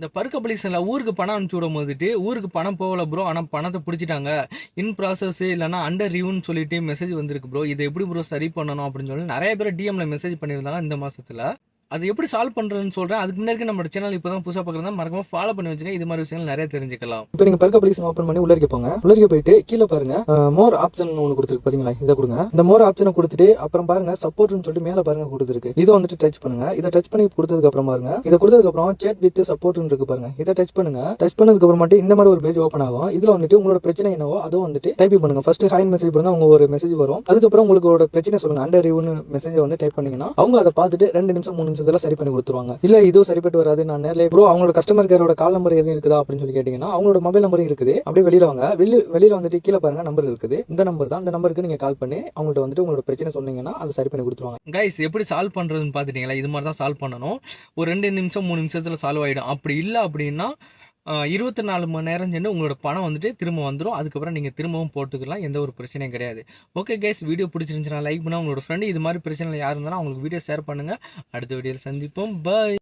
இந்த பருக்க அப்ளிகேஷனில் ஊருக்கு பணம் அனுப்பிச்சு விடும் போதுட்டு ஊருக்கு பணம் போகல ப்ரோ ஆனால் பணத்தை பிடிச்சிட்டாங்க. இன் ப்ராசஸ் இல்லைனா அண்டர் ரிவ்யூன்னு சொல்லிட்டு மெசேஜ் வந்திருக்கு ப்ரோ இதை எப்படி ப்ரோ சரி பண்ணணும் அப்படின்னு சொல்லி நிறைய பேர் டிஎம்ல மெசேஜ் பண்ணியிருந்தாங்க இந்த மாசத்துல. அது எப்படி சால்வ் பண்றதுன்னு சொல்றேன். அதுக்கு முன்னாடி நம்ம சேனல் இப்போ தான் புதுசாக பார்க்குறதா மறக்காம ஃபாலோ பண்ணி வச்சுங்க. இது மாதிரி விஷயங்கள் நிறைய தெரிஞ்சுக்கலாம். இப்போ நீங்க பர்க் அப்ளிகேஷன் ஓப்பன் பண்ணி உள்ளே போங்க. உள்ளே போயிட்டு கீழே பாருங்க. மோர் ஆப்ஷன் ஒன்று கொடுத்துருக்கு பாத்தீங்களா? இதை கொடுங்க. இந்த மோர் ஆப்ஷனை கொடுத்துட்டு அப்புறம் பாருங்க சப்போர்ட்னு சொல்லிட்டு மேல பாருங்க கொடுத்துருக்கு. இதை வந்துட்டு டச் பண்ணுங்க. இதை டச் பண்ணி கொடுத்ததுக்கு அப்புறம் பாருங்க. இதை கொடுத்ததுக்கு அப்புறம் சேட் வித் சப்போர்ட்னு இருக்கு பாருங்க. இதை டச் பண்ணுங்க. டச் பண்ணதுக்கு அப்புறம் மட்டும் இந்த மாதிரி ஒரு பேஜ் ஓப்பன் ஆகும். இதுல வந்துட்டு உங்களோட பிரச்சனை என்னவோ அதுவும் வந்துட்டு டைப் பண்ணுங்க. ஃபர்ஸ்ட் ஹாய் மெசேஜ் பண்ணுங்க உங்க ஒரு மெசேஜ் வரும். அதுக்கப்புறம் உங்களோட பிரச்சனை சொல்லுங்க. அண்டர் ரிவ்யூன்னு மெசேஜ் வந்து டைப் பண்ணீங்கன்னா அவங்க அதை பார்த்துட்டு ரெண்டு நிமிஷம் மூணு நிமிஷம் இதெல்லாம் சரி பண்ணி கொடுத்துருவாங்க. இல்ல இதுவும் சரிப்பட்டு வராது நான் நேரில் ப்ரோ அவங்களோட கஸ்டமர் கேரோட கால் நம்பர் எதுவும் இருக்குதா அப்படின்னு சொல்லி கேட்டீங்கன்னா அவங்களோட மொபைல் நம்பரும் இருக்குது. அப்படியே வெளியில வாங்க. வெளிய வெளியில வந்துட்டு கீழே பாருங்க நம்பர் இருக்குது. இந்த நம்பர் தான். இந்த நம்பருக்கு நீங்க கால் பண்ணி அவங்கள்ட்ட வந்துட்டு உங்களோட பிரச்சனை சொன்னீங்கன்னா அதை சரி பண்ணி கொடுத்துருவாங்க. கைஸ் எப்படி சால்வ் பண்ணுறதுன்னு பார்த்துட்டீங்களா இது மாதிரி தான் சால்வ் பண்ணணும். ஒரு ரெண்டு நிமிஷம் மூணு நிமிஷத்தில் சால்வ் ஆகிடும் அப்படி இல்லை அப்படின்னா இருபத்தி நாலு மணி நேரம் சென்று உங்களோட பணம் வந்துட்டு திரும்ப வந்துடும் அதுக்கப்புறம் நீங்கள் திரும்பவும் போட்டுக்கலாம். எந்த ஒரு பிரச்சனையும் கிடையாது. ஓகே கேஸ் வீடியோ பிடிச்சிருந்துச்சுன்னா லைக் பண்ணால் உங்களோட ஃப்ரெண்டு இது மாதிரி பிரச்சனை யார் இருந்தாலும் அவங்களுக்கு வீடியோ ஷேர் பண்ணுங்கள் அடுத்த வீடியோவில் சந்திப்போம். பாய்